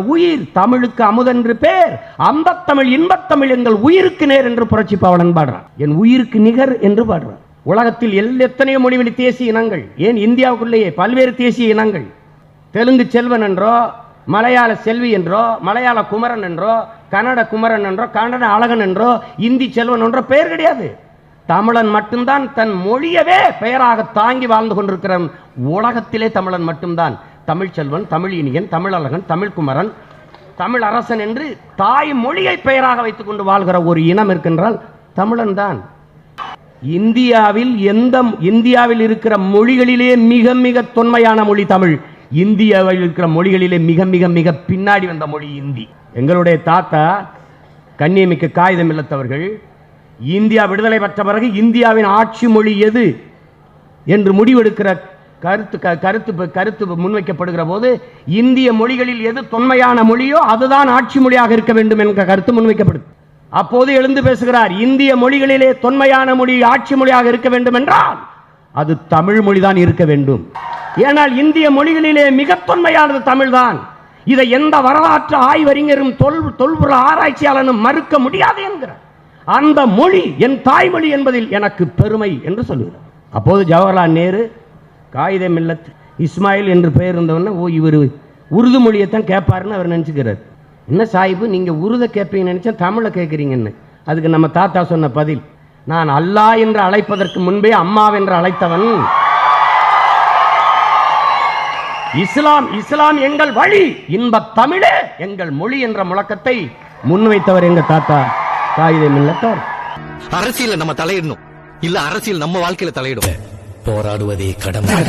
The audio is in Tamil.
உயிர் தமிழுக்கு அமுதென்று பேர் அம்பத்தமிழ் இன்பத்தமிழ் எங்கள் உயிருக்கு நேர் என்று புரட்சி பாவலன் பாடுறான் என் உயிருக்கு நிகர் என்று பாடுறான் உலகத்தில் எல் எத்தனையோ மொழிவழி தேசிய இனங்கள் ஏன் இந்தியாவுக்குள்ளேயே பல்வேறு தேசிய இனங்கள்? தெலுங்கு செல்வன் என்றோ மலையாள செல்வி என்றோ மலையாள குமரன் என்றோ கன்னட குமரன் என்றோ கன்னட அழகன் என்றோ இந்தி செல்வன் என்றோ பெயர் கிடையாது. தமிழன் மட்டும்தான் தன் மொழியவே பெயராக தாங்கி வாழ்ந்து கொண்டிருக்கிற உலகத்திலே தமிழன் மட்டும்தான். தமிழ்ச்செல்வன் தமிழ் இனியன் தமிழழகன் தமிழ்குமரன் தமிழ் அரசன் என்று தாய் மொழியை பெயராக வைத்துக் கொண்டு வாழ்கிற ஒரு இனம் இருக்கின்றால் தமிழன் தான். இந்தியாவில் எந்த இந்தியாவில் இருக்கிற மொழிகளிலே மிக மிக தொன்மையான மொழி தமிழ். இந்தியாவில் இருக்கிற மொழிகளிலே மிக மிக மிக பின்னாடி வந்த மொழி இந்தி. எங்களுடைய தாத்தா கண்ணியமிக்க காகிதம் இல்லத்தவர்கள் இந்தியா விடுதலை பெற்ற பிறகு இந்தியாவின் ஆட்சி மொழி எது என்று முடிவெடுக்கிற கருத்து க- கருத்து கருத்து முன்வைக்கப்படுகிற போது இந்திய மொழிகளில் எது தொன்மையான மொழியோ அதுதான் ஆட்சி மொழியாக இருக்க வேண்டும் என்ற கருத்து முன்வைக்கப்படுது. அப்போது எழுந்து பேசுகிறார் இந்திய மொழிகளிலே தொன்மையான மொழி ஆட்சி மொழியாக இருக்க வேண்டும் என்றால் அது தமிழ் மொழிதான் இருக்க வேண்டும். ஏனால் இந்திய மொழிகளிலே மிக தொன்மையானது தமிழ்தான். இதை எந்த வரலாற்று ஆய்வறிஞரும் தொல் தொல்புற ஆராய்ச்சியாளனும் மறுக்க முடியாது என்கிறார். அந்த மொழி என் தாய்மொழி என்பதில் எனக்கு பெருமை என்று சொல்லுகிறார். அப்போது ஜவஹர்லால் நேரு காகித மில்லத் இஸ்மாயில் என்று பெயர் இருந்தவொடனே ஓ இவர் உருது மொழியைத்தான் கேட்பாருன்னு அவர் நினச்சிக்கிறார். என்ன சாஹிபு நீங்கள் உருதை கேட்பீங்கன்னு நினச்சா தமிழை கேட்குறீங்கன்னு. அதுக்கு நம்ம தாத்தா சொன்ன பதில் நான் அல்லாஹ் என்று அழைப்பதற்கு முன்பே அம்மாவென்று அழைத்தவன். இஸ்லாம் இஸ்லாம் எங்கள் வழி இன்ப தமிழே எங்கள் மொழி என்ற முழக்கத்தை முன்வைத்தவர் எங்க தாத்தா காகிதம் இல்லத்தார் அரசியல நம்ம தலையிடணும். இல்ல அரசியல் நம்ம வாழ்க்கையில தலையிடும். போராடுவதே கடமை.